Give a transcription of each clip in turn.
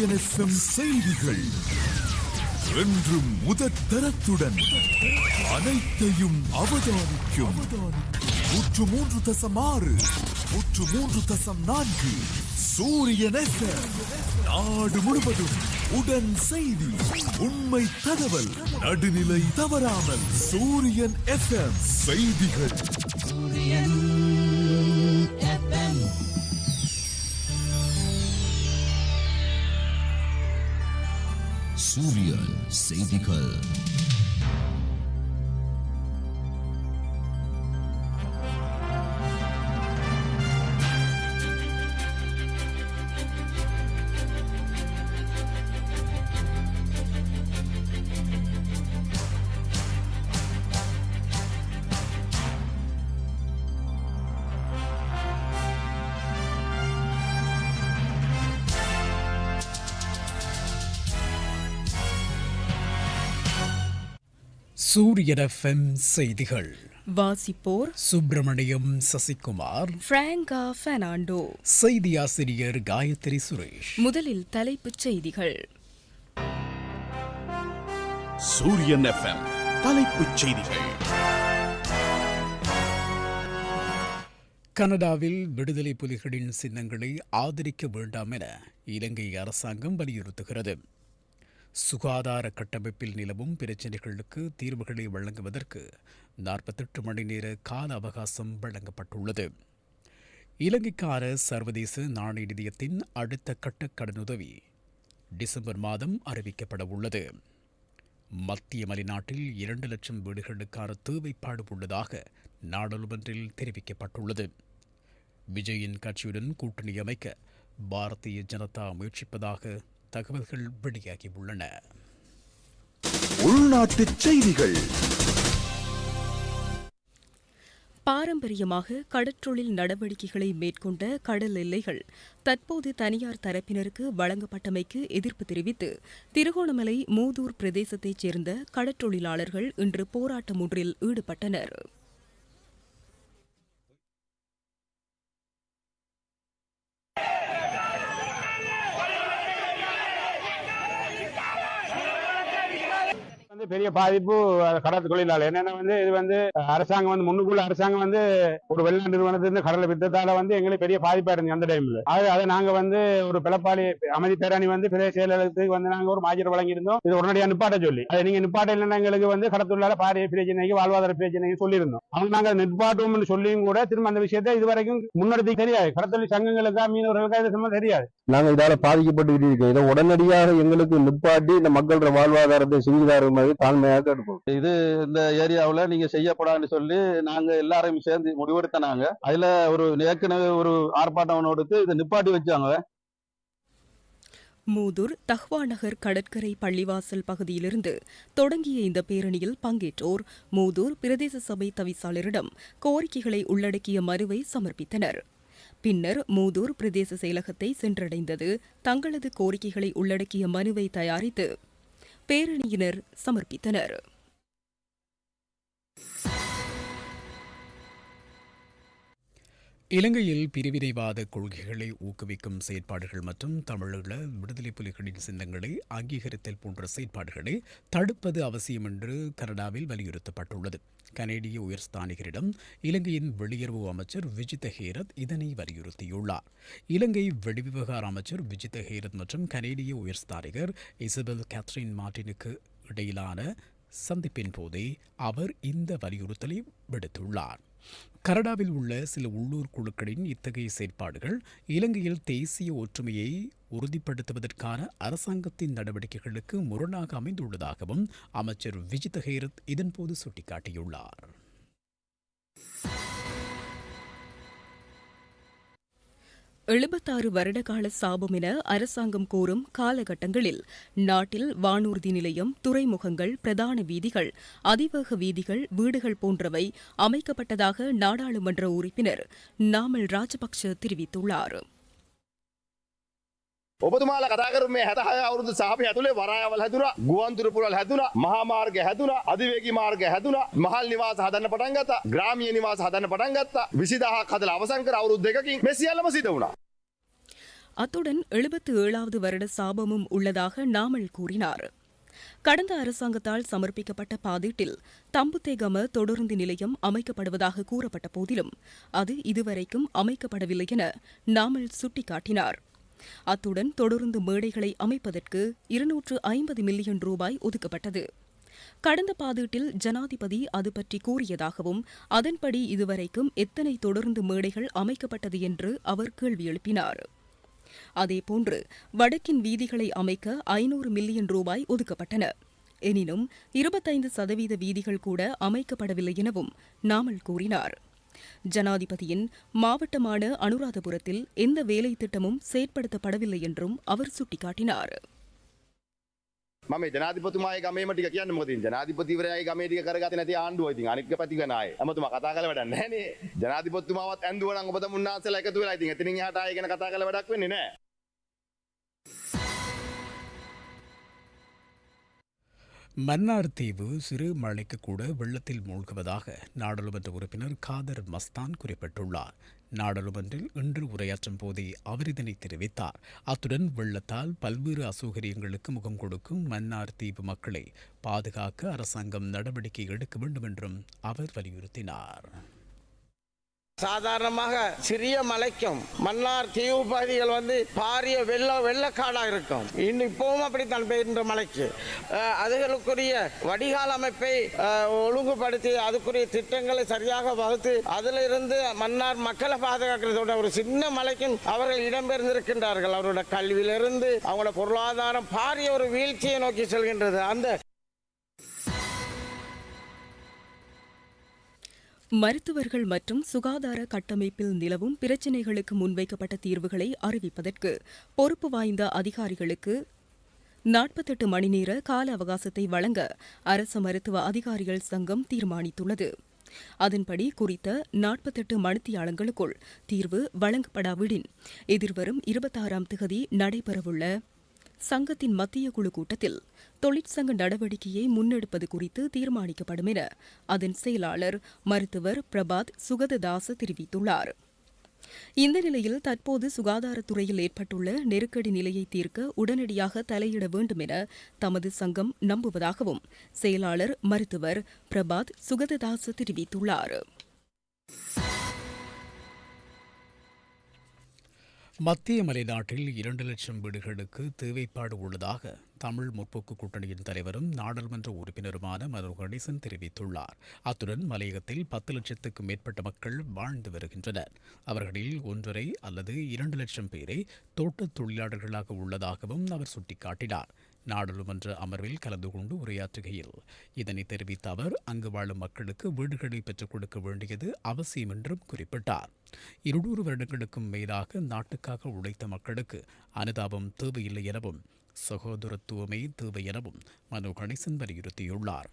SM செய்திகள். என்றும் முதற்தரத்துடன் அனைத்தையும் அவதானிக்கும். நூற்று மூன்று தசம் ஆறு நூற்று மூன்று தசம் நான்கு சூரியன் நாடு முழுவதும் உடன் செய்தி உண்மை தகவல் நடுநிலை தவறாமல் சூரியன் எஃப்எம் செய்திகள். சூரியன் செய்திகள் சூரியன் எஃப்எம் செய்திகள். வாசிப்போர் சுப்பிரமணியம் சசிகுமார். பிராங்கா பெர்னாண்டோ. செய்தி ஆசிரியர் காயத்ரி சுரேஷ். முதலில் தலைப்புச் செய்திகள். சூரியன் எஃப்எம் தலைப்புச் செய்திகள். கனடாவில் விடுதலை புலிகளின் சின்னங்களை ஆதரிக்க வேண்டாம் என இலங்கை அரசாங்கம் வலியுறுத்துகிறது. சுகாதார கட்டமைப்பில் நிலவும் பிரச்சினைகளுக்கு தீர்வுகளை வழங்குவதற்கு நாற்பத்தெட்டு மணி நேர கால அவகாசம் வழங்கப்பட்டுள்ளது. இலங்கைக்கான சர்வதேச நாணய நிதியத்தின் அடுத்த கட்ட கடனுதவி டிசம்பர் மாதம் அறிவிக்கப்பட உள்ளது. மத்திய மலைநாட்டில் இரண்டு லட்சம் வீடுகளுக்கான தேவைப்பாடு உள்ளதாக நாடாளுமன்றில் தெரிவிக்கப்பட்டுள்ளது. விஜயின் கட்சியுடன் கூட்டணி அமைக்க பாரதிய ஜனதா முயற்சிப்பதாக தகவல்கள் வெளியாகியுள்ளன உள்நாட்டுச் செய்திகள். பாரம்பரியமாக கடற்றொழில் நடவடிக்கைகளை மேற்கொண்ட கடல் எல்லைகள் தற்போது தனியார் தரப்பினருக்கு வழங்கப்பட்டமைக்கு எதிர்ப்பு தெரிவித்து திருகோணமலை மூதூர் பிரதேசத்தைச் சேர்ந்த கடற்றொழிலாளர்கள் இன்று போராட்டம் ஒன்றில் ஈடுபட்டனர். வந்து பெரிய பாதிப்பு கடல் தொழிலாளர் என்னன்னா வந்து இது வந்து அரசாங்கம் வந்து முன்னுக்குள்ள அரசாங்கம் வந்து ஒரு வெளிநாட்டு நிறுவனத்திலிருந்து கடலை வித்ததால வந்து எங்களுக்கு பெரிய பாதிப்பா இருந்துச்சு அந்த டைம்ல அது அதை நாங்க வந்து ஒரு பிளப்பாளி அமைதி பேரணி வந்து பெரிய செயலகத்துக்கு வந்து நாங்க ஒரு மாஜர் வழங்கியிருந்தோம். இது உடனடியாக நிப்பாட்ட சொல்லி. அதை நீங்க நிப்பாட்ட இல்லைன்னா எங்களுக்கு வந்து கடத்தொழிலாளர் பாரிய பிரச்சனைக்கு வாழ்வாதார பிரச்சனைக்கு சொல்லியிருந்தோம். அவங்க நாங்க நிப்பாட்டுவோம்னு சொல்லியும் கூட திரும்ப அந்த விஷயத்தை இது வரைக்கும் முன்னெடுத்து தெரியாது. கடத்தொழில் சங்கங்களுக்கா மீனவர்களுக்கா இது சம்பந்தம் தெரியாது. நாங்க இதால பாதிக்கப்பட்டு இருக்கோம். இதை உடனடியாக எங்களுக்கு நிப்பாட்டி இந்த மக்களோட வாழ்வாதாரத்தை செஞ்சுதாரு மாதிரி தாழ்மையாக எடுப்போம் இது இந்த ஏரியாவுல நீங்க செய்யப்படாதுன்னு சொல்லி நாங்க எல்லாரும் சேர்ந்து முடிவெடுத்தனாங்க. அதுல ஒரு ஏற்கனவே ஒரு ஆர்ப்பாட்டம் எடுத்து இதை நிப்பாட்டி வச்சாங்க. மூதூர் தஹ்வா நகர் கடற்கரை பள்ளிவாசல் பகுதியிலிருந்து தொடங்கிய இந்த பேரணியில் பங்கேற்றோர் மூதூர் பிரதேச சபை தவிசாளரிடம் கோரிக்கைகளை உள்ளடக்கிய மனுவை சமர்ப்பித்தனர். பின்னர் மூதூர் பிரதேச செயலகத்தை சென்றடைந்தது தங்களது கோரிக்கைகளை உள்ளடக்கிய மனுவை தயாரித்து பேரணியினர் சமர்ப்பித்தனர். இலங்கையில் பிரிவினைவாத கொள்கைகளை ஊக்குவிக்கும் செயற்பாடுகள் மற்றும் தமிழீழ விடுதலை புலிகளின் சின்னங்களை அங்கீகரித்தல் போன்ற செயற்பாடுகளை தடுப்பது அவசியம் என்று கனடாவில் வலியுறுத்தப்பட்டுள்ளது. கனேடிய உயர்ஸ்தானிகரிடம் இலங்கையின் வெளியுறவு அமைச்சர் விஜித ஹேரத் இதனை வலியுறுத்தியுள்ளார். இலங்கை வெளிவிவகார அமைச்சர் விஜித ஹேரத் மற்றும் கனேடிய உயர்ஸ்தானிகர் இசபெல் கேத்ரின் மார்டினுக்கு இடையிலான சந்திப்பின் போதே அவர் இந்த வலியுறுத்தலை விடுத்துள்ளார். கனடாவில் உள்ள சில உள்ளூர் குழுக்களின் இத்தகைய செயற்பாடுகள் இலங்கையில் தேசிய ஒற்றுமையை உறுதிப்படுத்துவதற்கான அரசாங்கத்தின் நடவடிக்கைகளுக்கு முரணாக அமைந்துள்ளதாகவும் அமைச்சர் விஜித் ஹேரத் இதன்போது சுட்டிக்காட்டியுள்ளார். எழுபத்தாறு வருடகால சாபம் என அரசாங்கம் கூறும் காலகட்டங்களில் நாட்டில் வானூர்தி நிலையம் துறைமுகங்கள் பிரதான வீதிகள் அதிவேக வீதிகள் வீடுகள் போன்றவை அமைக்கப்பட்டதாக நாடாளுமன்ற உறுப்பினர் நாமல் ராஜபக்ஷ தெரிவித்துள்ளார். ඔබතුමාලා කතා කරු මේ හැතහය අවුරුදු සාපය ඇතුළේ වරායවල් හැදුනා ගුවන්තුරපුරල් හැදුනා මහාමාර්ග හැදුනා අධිවේගී මාර්ග හැදුනා මහල් නිවාස හදන්න පටන් ගත්තා ග්‍රාමීය නිවාස හදන්න පටන් ගත්තා 20000ක් හදලා අවසන් කර අවුරුදු දෙකකින් මේ සියල්ලම සිදු වුණා அத்துடன் எழுபத்து ஏழாவது வருட சாபமும் உள்ளதாக நாமல் கூறினார் கடந்த அரசாங்கத்தால் சமர்ப்பிக்கப்பட்ட பாதீட்டில் தம்புத்தேகம தொடருந்து நிலையம் அமைக்கப்படுவதாக கூறப்பட்ட போதிலும் அது இதுவரைக்கும் அமைக்கப்படவில்லை என நாமல் சுட்டிக்காட்டினார் அத்துடன் தொடருந்து மேடைகளை அமைப்பதற்கு இருநூற்று ஐம்பது மில்லியன் ரூபாய் ஒதுக்கப்பட்டது. கடந்த பாதீட்டில் ஜனாதிபதி அது பற்றி கூறியதாகவும் அதன்படி இதுவரைக்கும் எத்தனை தொடருந்து மேடைகள் அமைக்கப்பட்டது என்று அவர் கேள்வி எழுப்பினார். அதேபோன்று வடக்கின் வீதிகளை அமைக்க ஐநூறு மில்லியன் ரூபாய் ஒதுக்கப்பட்டன. எனினும் இருபத்தைந்து சதவீத வீதிகள் கூட அமைக்கப்படவில்லை எனவும் நாமல் கூறினார். ஜனாதிபதியின் மாவட்டமான அனுராதபுரத்தில் எந்த வேலை திட்டமும் செயற்படுத்தப்படவில்லை என்றும் அவர் சுட்டிக்காட்டினார் මම ජනාධිපතුමාගේ ගමේම ටික කියන්න මොකද ඉතින් ජනාධිපතිවරයාගේ ගමේ ටික කරගත්තේ නැති ආණ්ඩුව ඉතින් අනික පැති වෙන අය. අමතුමා කතා කරලා වැඩක් නැහැ නේ. ජනාධිපතිතුමාවත් ඇඳුව නම් ඔබ තමුන්නාන්සලා එකතු වෙලා ඉතින් එතනින් එහාට ආයෙ ගැන කතා කරලා වැඩක් වෙන්නේ නැහැ. மன்னார் தீவு சிறு மழைக்கு கூட வெள்ளத்தில் மூழ்குவதாக நாடாளுமன்ற உறுப்பினர் காதர் மஸ்தான் குறிப்பிட்டுள்ளார். நாடாளுமன்றில் இன்று உரையாற்றும் போதே அவர் இதனை தெரிவித்தார். அத்துடன் வெள்ளத்தால் பல்வேறு அசௌகரியங்களுக்கு முகம் கொடுக்கும் மன்னார் தீவு மக்களை பாதுகாக்க அரசாங்கம் நடவடிக்கை எடுக்க வேண்டும் என்றும் அவர் வலியுறுத்தினார். சாதாரணமாக சிறிய மலைக்கும் மன்னார் தீவு பகுதிகள் வந்து பாரிய வெள்ள வெள்ளக்காடாக இருக்கும் இன்னும் இப்பவும் அப்படித்தான் பெய்கின்ற மலைக்கு. அதுகளுக்குரிய வடிகால் அமைப்பை ஒழுங்குபடுத்தி அதுக்குரிய திட்டங்களை சரியாக வகுத்து அதில் இருந்து மன்னார் மக்களை பாதுகாக்கிறதோட ஒரு சின்ன மலைக்கும் அவர்கள் இடம்பெயர்ந்திருக்கின்றார்கள். அவரோட கல்வியிலிருந்து அவங்களோட பொருளாதாரம் பாரிய ஒரு வீழ்ச்சியை நோக்கி செல்கின்றது. அந்த மருத்துவர்கள் மற்றும் சுகாதார கட்டமைப்பில் நிலவும் பிரச்சினைகளுக்கு முன்வைக்கப்பட்ட தீர்வுகளை அறிவிப்பதற்கு பொறுப்பு வாய்ந்த அதிகாரிகளுக்கு நாற்பத்தெட்டு மணி நேர கால அவகாசத்தை வழங்க அரசு மருத்துவ அதிகாரிகள் சங்கம் தீர்மானித்துள்ளது. அதன்படி குறித்த நாற்பத்தெட்டு மணித்தியாலங்களுக்குள் தீர்வு வழங்கப்படாவிடின். எதிர்வரும் இருபத்தாறாம் திகதி நடைபெறவுள்ள சங்கத்தின் மத்திய குழு கூட்டத்தில் தொழிற்சங்க நடவடிக்கையை முன்னெடுப்பது குறித்து தீர்மானிக்கப்படும் என அதன் செயலாளர் மருத்துவர் பிரபாத் சுகததாச தெரிவித்துள்ளார். இந்த நிலையில் தற்போது சுகாதாரத்துறையில் ஏற்பட்டுள்ள நெருக்கடி நிலையை தீர்க்க உடனடியாக தலையிட வேண்டும் என தமது சங்கம் நம்புவதாகவும் செயலாளர் மருத்துவர் பிரபாத் சுகததாச தெரிவித்துள்ளார். மத்திய மலைநாட்டில் இரண்டு லட்சம் வீடுகளுக்கு தேவைப்பாடு உள்ளதாக தமிழ் முற்போக்கு கூட்டணியின் தலைவரும் நாடாளுமன்ற உறுப்பினருமான மனோ கணேசன் தெரிவித்துள்ளார். அத்துடன் மலையகத்தில் பத்து லட்சத்துக்கும் மேற்பட்ட மக்கள் வாழ்ந்து வருகின்றனர். அவர்களில் ஒன்றரை அல்லது இரண்டு லட்சம் பேரை தோட்டத் தொழிலாளர்களாக உள்ளதாகவும் அவர் சுட்டிக்காட்டினார். நாடாளுமன்ற அமர்வில் கலந்து கொண்டு உரையாற்றுகையில் இதனை தெரிவித்த அவர் அங்கு வாழும் மக்களுக்கு வீடுகளை பெற்றுக் கொடுக்க வேண்டியது அவசியம் என்றும் குறிப்பிட்டார். இருநூறு வருடங்களுக்கும் மேலாக நாட்டுக்காக உழைத்த மக்களுக்கு அனுதாபம் தேவையில்லை எனவும் சகோதரத்துவமே தேவை எனவும் மனோ கணேசன் வலியுறுத்தியுள்ளார்.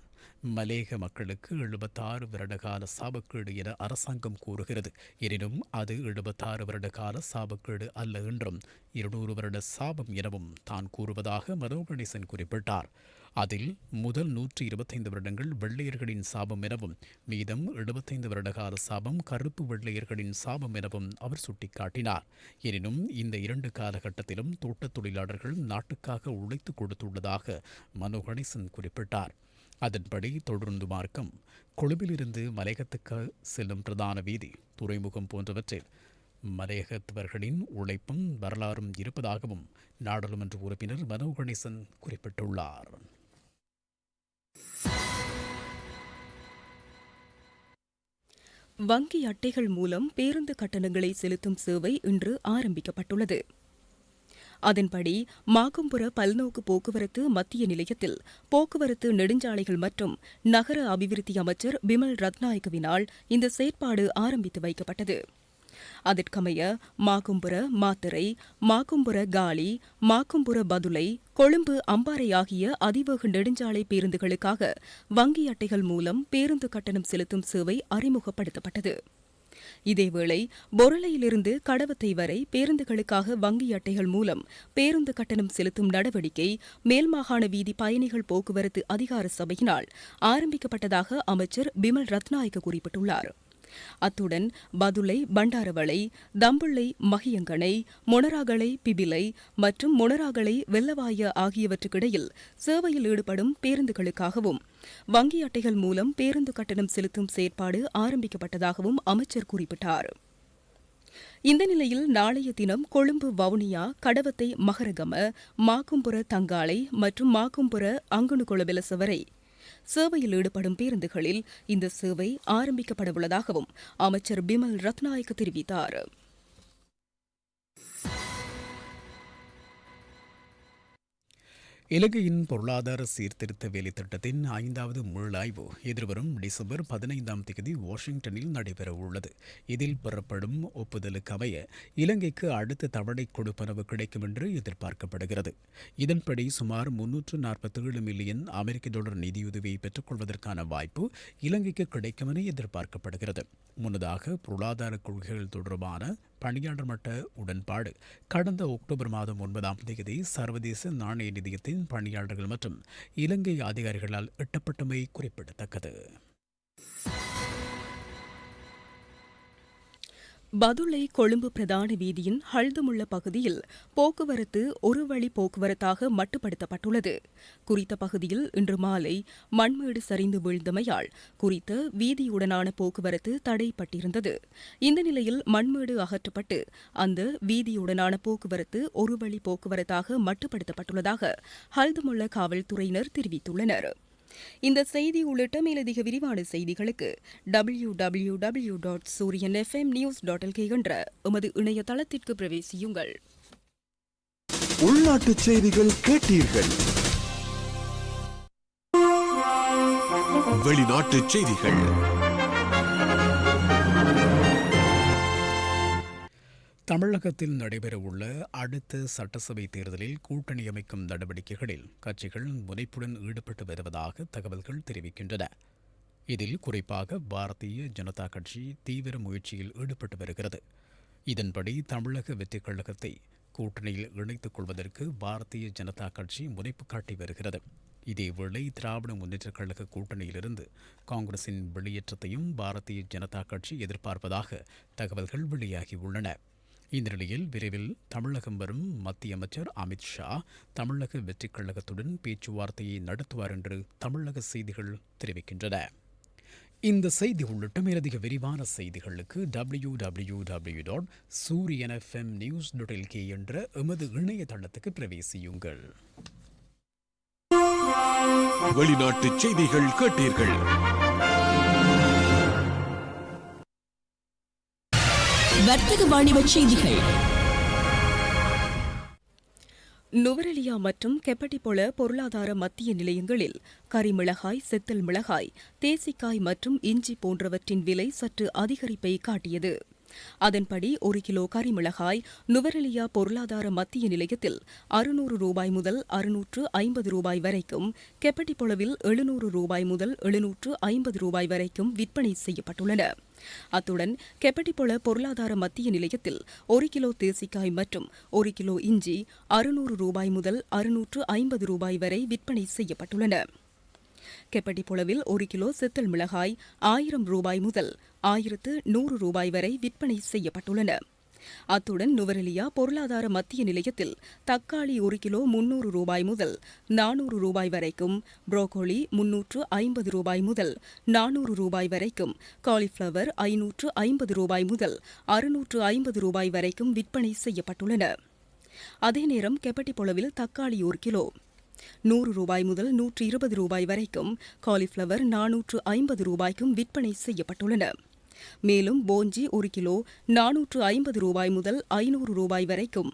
மலேக மக்களுக்கு எழுபத்தாறு வருடகால சாபக்கேடு என அரசாங்கம் கூறுகிறது. எனினும் அது எழுபத்தாறு வருடகால சாபக்கேடு அல்ல என்றும் இருநூறு வருட சாபம் எனவும் தான் கூறுவதாக மனோகணேசன் குறிப்பிட்டார். அதில் முதல் நூற்றி இருபத்தைந்து வருடங்கள் வெள்ளையர்களின் சாபம் எனவும் மீதம் எழுபத்தைந்து வருடகால சாபம் கருப்பு வெள்ளையர்களின் சாபம் எனவும் அவர் சுட்டிக்காட்டினார். எனினும் இந்த இரண்டு காலகட்டத்திலும் தோட்டத் தொழிலாளர்கள் நாட்டுக்காக உழைத்து கொடுத்துள்ளதாக மனோகணேசன் குறிப்பிட்டார். அதன்படி தொடர்ந்து மார்க்கம் கொழும்பிலிருந்து மலையகத்துக்கு செல்லும் பிரதான வீதி துறைமுகம் போன்றவற்றில் மலையகத்தவர்களின் உழைப்பும் வரலாறும் இருப்பதாகவும் நாடாளுமன்ற உறுப்பினர் மனோ கணேசன் குறிப்பிட்டுள்ளார். வங்கி அட்டைகள் மூலம் பேருந்து கட்டணங்களை செலுத்தும் சேவை இன்று ஆரம்பிக்கப்பட்டுள்ளது. அதன்படி மாகும்புற பல்நோக்கு போக்குவரத்து மத்திய நிலையத்தில் போக்குவரத்து நெடுஞ்சாலைகள் மற்றும் நகர அபிவிருத்தி அமைச்சர் பிமல் ரத்நாயக்கவினால் இந்த செயற்பாடு ஆரம்பித்து வைக்கப்பட்டது. அதற்கமைய மாகும்புற மாத்திரை மாகும்புர காலி மாக்கும்புற பதுளை கொழும்பு அம்பாறை ஆகிய அதிவேக நெடுஞ்சாலை பேருந்துகளுக்காக வங்கி அட்டைகள் மூலம் பேருந்து கட்டணம் செலுத்தும் சேவை அறிமுகப்படுத்தப்பட்டது. இதேவேளை பொருளையிலிருந்து கடவத்தை வரை பேருந்துகளுக்காக வங்கி அட்டைகள் மூலம் பேருந்து கட்டணம் செலுத்தும் நடவடிக்கை மேல்மாகாண வீதி பயணிகள் போக்குவரத்து அதிகார சபையினால் ஆரம்பிக்கப்பட்டதாக அமைச்சர் பிமல் ரத்நாயக்க குறிப்பிட்டுள்ளார். அத்துடன் பதுளை பண்டாரவளை தம்புள்ளை மகியங்கனை மொனராகலை பிபிலை மற்றும் மொனராகலை வெள்ளவாய ஆகியவற்றுக்கிடையில் சேவையில் ஈடுபடும் பேருந்துகளுக்காகவும் வங்கி அட்டைகள் மூலம் பேருந்து கட்டணம் செலுத்தும் செயற்பாடு ஆரம்பிக்கப்பட்டதாகவும் அமைச்சர் குறிப்பிட்டார். இந்த நிலையில் நாளைய தினம் கொழும்பு வவுனியா கடவத்தை மகரகம மாக்கும்புர தங்காலை மற்றும் மாக்கும்புர அங்குணுகுளபிலசவரை சேவையில் ஈடுபடும் பேருந்துகளில் இந்த சேவை ஆரம்பிக்கப்படவுள்ளதாகவும் அமைச்சர் பிமல் ரத்நாயக் தெரிவித்தார். இலங்கையின் பொருளாதார சீர்திருத்த வேலைத்திட்டத்தின் ஐந்தாவது மீளாய்வு எதிர்வரும் டிசம்பர் பதினைந்தாம் தேதி வாஷிங்டனில் நடைபெற உள்ளது. இதில் பெறப்படும் ஒப்புதலுக்கு அமைய இலங்கைக்கு அடுத்த தவணை கொடுப்பனவு கிடைக்கும் என்று எதிர்பார்க்கப்படுகிறது. இதன்படி சுமார் முன்னூற்று நாற்பத்தேழு மில்லியன் அமெரிக்க டாலர் நிதியுதவியை பெற்றுக்கொள்வதற்கான வாய்ப்பு இலங்கைக்கு கிடைக்கும் என எதிர்பார்க்கப்படுகிறது. முன்னதாக பொருளாதார கொள்கைகள் தொடர்பான பணியாளர் மட்ட உடன்பாடு. கடந்த அக்டோபர் மாதம் ஒன்பதாம் தேதி சர்வதேச நாணய நிதியத்தின் பணியாளர்கள் மற்றும் இலங்கை அதிகாரிகளால் எட்டப்பட்டமை குறிப்பிடத்தக்கது. பதுளை கொழும்பு பிரதான வீதியின் ஹல்துமுள்ள பகுதியில் போக்குவரத்து ஒரு வழி போக்குவரத்தாக மட்டுப்படுத்தப்பட்டுள்ளது. குறித்த பகுதியில் இன்று மாலை மண்மேடு சரிந்து வீழ்ந்தமையால் குறித்த வீதியுடனான போக்குவரத்து தடைப்பட்டிருந்தது. இந்த நிலையில் மண்மேடு அகற்றப்பட்டு அந்த வீதியுடனான போக்குவரத்து ஒரு வழி போக்குவரத்தாக மட்டுப்படுத்தப்பட்டுள்ளதாக ஹல்துமுள்ள காவல்துறையினர் தெரிவித்துள்ளனர். இந்த செய்தி உள்ளிட்ட மேலதிக விரிவான செய்திகளுக்கு W W W dot Sooriyan FM news dot LK என்ற எமது இணையதளத்திற்கு பிரவேசியுங்கள். உள்நாட்டு செய்திகள் கேட்டீர்கள். வெளிநாட்டு செய்திகள். தமிழகத்தில் நடைபெறவுள்ள அடுத்த சட்டசபை தேர்தலில் கூட்டணி அமைக்கும் நடவடிக்கைகளில் கட்சிகள் முனைப்புடன் ஈடுபட்டு வருவதாக தகவல்கள் தெரிவிக்கின்றன. இதில் குறிப்பாக பாரதிய ஜனதா கட்சி தீவிர முயற்சியில் ஈடுபட்டு வருகிறது. இதன்படி தமிழக வெற்றிக் கழகத்தை கூட்டணியில் இணைத்துக் கொள்வதற்கு பாரதிய ஜனதா கட்சி முனைப்பு காட்டி வருகிறது. இதேவேளை திராவிட முன்னேற்றக் கழக கூட்டணியிலிருந்து காங்கிரசின் வெளியேற்றத்தையும் பாரதிய ஜனதா கட்சி எதிர்பார்ப்பதாக தகவல்கள் வெளியாகியுள்ளன இந்த நிலையில் விரைவில் தமிழகம் வரும் மத்திய அமைச்சர் அமித் ஷா தமிழக வெற்றிக் கழகத்துடன் பேச்சுவார்த்தையை நடத்துவார் என்று தமிழக செய்திகள் தெரிவிக்கின்றன. இந்த செய்தி உள்ளிட்ட மேலதிக விரிவான செய்திகளுக்கு W W W dot Sooriyan FM news dot LK என்ற எமது இணையதளத்துக்கு பிரவேசியுங்கள். வெளிநாட்டு செய்திகள் கேட்டீர்கள். வர்த்தக வாணிப செய்திகள். நுவரெலியா மற்றும் கெப்பட்டிபொல பொருளாதார மத்திய நிலையங்களில் கரிமிளகாய் செத்தல் மிளகாய் தேசிக்காய் மற்றும் இஞ்சி போன்றவற்றின் விலை சற்று அதிகரிப்பை காட்டியது. அதன்படி ஒரு கிலோ கரிமிளகாய் நுவரெலியா பொருளாதார மத்திய நிலையத்தில் அறுநூறு ரூபாய் முதல் அறுநூற்று ஐம்பது ரூபாய் வரைக்கும் கெப்பட்டிப்பொளவில் எழுநூறு ரூபாய் முதல் எழுநூற்று ஐம்பது ரூபாய் வரைக்கும் விற்பனை செய்யப்பட்டுள்ளன. அத்துடன் கெப்பட்டிப்பொள பொருளாதார மத்திய நிலையத்தில் ஒரு கிலோ தேசிக்காய் மற்றும் ஒரு கிலோ இஞ்சி அறுநூறு ரூபாய் முதல் அறுநூற்று ஐம்பது ரூபாய் வரை விற்பனை செய்யப்பட்டுள்ளன. கெப்பட்டிபொளவில் ஒரு கிலோ சித்தல் மிளகாய் ஆயிரம் ரூபாய் முதல் ஆயிரத்து நூறு ரூபாய் வரை விற்பனை செய்யப்பட்டுள்ளன. அத்துடன் நுவரெலியா பொருளாதார மத்திய நிலையத்தில் தக்காளி ஒரு கிலோ முன்னூறு ரூபாய் முதல் நானூறு ரூபாய் வரைக்கும் புரோக்கோலி முன்னூற்று ஐம்பது ரூபாய் முதல் நானூறு ரூபாய் வரைக்கும் காலிஃப்ளவர் ஐநூற்று ஐம்பது ரூபாய் முதல் அறுநூற்று ஐம்பது ரூபாய் வரைக்கும் விற்பனை செய்யப்பட்டுள்ளன. அதே நேரம் கெப்பட்டிபொளவில் தக்காளி ஒரு கிலோ நூறு ரூபாய் முதல் நூற்று இருபது ரூபாய் வரைக்கும் காலிஃப்ளவர் நானூற்று ஐம்பது ரூபாய்க்கும் விற்பனை செய்யப்பட்டுள்ளன. மேலும் போஞ்சி ஒரு கிலோ நானூற்று ஐம்பது ரூபாய் முதல் ஐநூறு ரூபாய் வரைக்கும்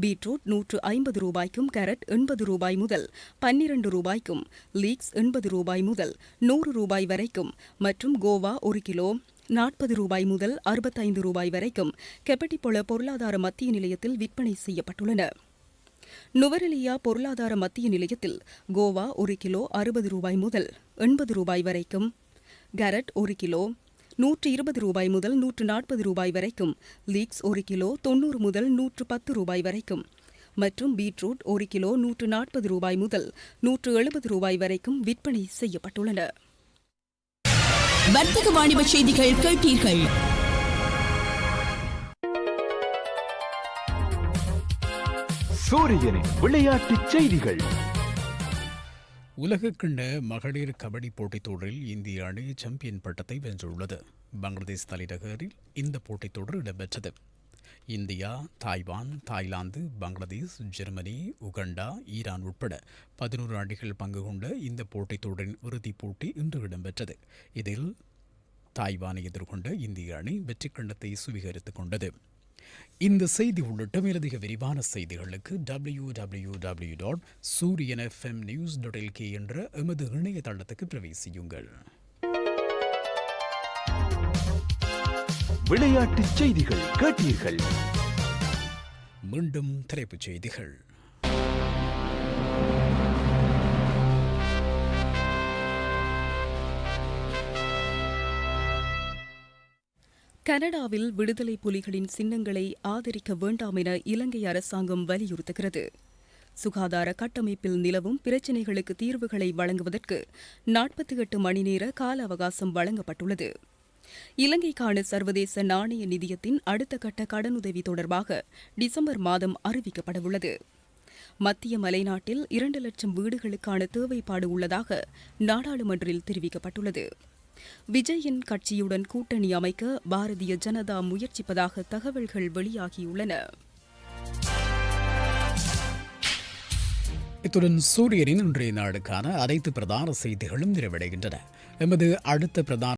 பீட்ரூட் நூற்று ஐம்பது ரூபாய்க்கும் கேரட் எண்பது ரூபாய் முதல் பன்னிரண்டு ரூபாய்க்கும் லீக்ஸ் எண்பது ரூபாய் முதல் நூறு ரூபாய் வரைக்கும் மற்றும் கோவா ஒரு கிலோ நாற்பது ரூபாய் முதல் அறுபத்தைந்து ரூபாய் வரைக்கும் கெப்பட்டிபொல பொருளாதார மத்திய நிலையத்தில் விற்பனை செய்யப்பட்டுள்ளன. நுவரெலியா பொருளாதார மத்திய நிலையத்தில் கோவா ஒரு கிலோ அறுபது ரூபாய் முதல் எண்பது ரூபாய் வரைக்கும் கேரட் ஒரு கிலோ நூற்று இருபது ரூபாய் முதல் நூற்று நாற்பது ரூபாய் வரைக்கும் லீக்ஸ் ஒரு கிலோ தொன்னூறு முதல் நூற்று பத்து ரூபாய் வரைக்கும் மற்றும் பீட்ரூட் ஒரு கிலோ நூற்று நாற்பது ரூபாய் முதல் நூற்று எழுபது ரூபாய் வரைக்கும் விற்பனை செய்யப்பட்டுள்ளன. வர்த்தக வாணிப செய்திகள் கேட்டீர்கள். சூரியனின் விளையாட்டுச் செய்திகள். உலகக்கிண்ண மகளிர் கபடி போட்டித் தொடரில் இந்திய அணி சாம்பியன் பட்டத்தை வென்றுள்ளது. பங்களாதேஷ் தலைநகரில் இந்த போட்டித் தொடர் இடம்பெற்றது. India Taiwan Thailand Bangladesh Germany Uganda Iran உட்பட பதினோரு அணிகள் பங்கு கொண்ட இந்த போட்டித் தொடரின் இறுதிப் போட்டி இன்று இடம்பெற்றது. இதில் தாய்வானை எதிர்கொண்ட இந்திய அணி வெற்றிக் கண்டத்தை சுவீகரித்துக் கொண்டது. இந்த செய்தி உள்ளிட்ட மேலதிக விரிவான செய்திகளுக்கு W W W dot Sooriyan FM news dot LK என்ற எமது இணையதளத்துக்கு பிரவேசியுங்கள். விளையாட்டுச் செய்திகள் கேட்டீர்கள். மீண்டும் தலைப்புச் செய்திகள். கனடாவில் விடுதலை புலிகளின் சின்னங்களை ஆதரிக்க வேண்டாம் என இலங்கை அரசாங்கம் வலியுறுத்துகிறது. சுகாதார கட்டமைப்பில் நிலவும் பிரச்சினைகளுக்கு தீர்வுகளை வழங்குவதற்கு நாற்பத்தி எட்டு மணி நேர கால அவகாசம் வழங்கப்பட்டுள்ளது. இலங்கைக்கான சர்வதேச நாணய நிதியத்தின் அடுத்த கட்ட கடனுதவி தொடர்பாக டிசம்பர் மாதம் அறிவிக்கப்படவுள்ளது. மத்திய மலைநாட்டில் இரண்டு லட்சம் வீடுகளுக்கான தேவைப்பாடு உள்ளதாக நாடாளுமன்றில் தெரிவிக்கப்பட்டுள்ளது. விஜயின் கட்சியுடன் கூட்டணி அமைக்க பாரதிய ஜனதா முயற்சிப்பதாக தகவல்கள் வெளியாகியுள்ளன. இத்துடன் சூரியனின் இன்றைய நாடுக்கான அனைத்து பிரதான செய்திகளும் நிறைவடைகின்றன. எமது அடுத்த பிரதான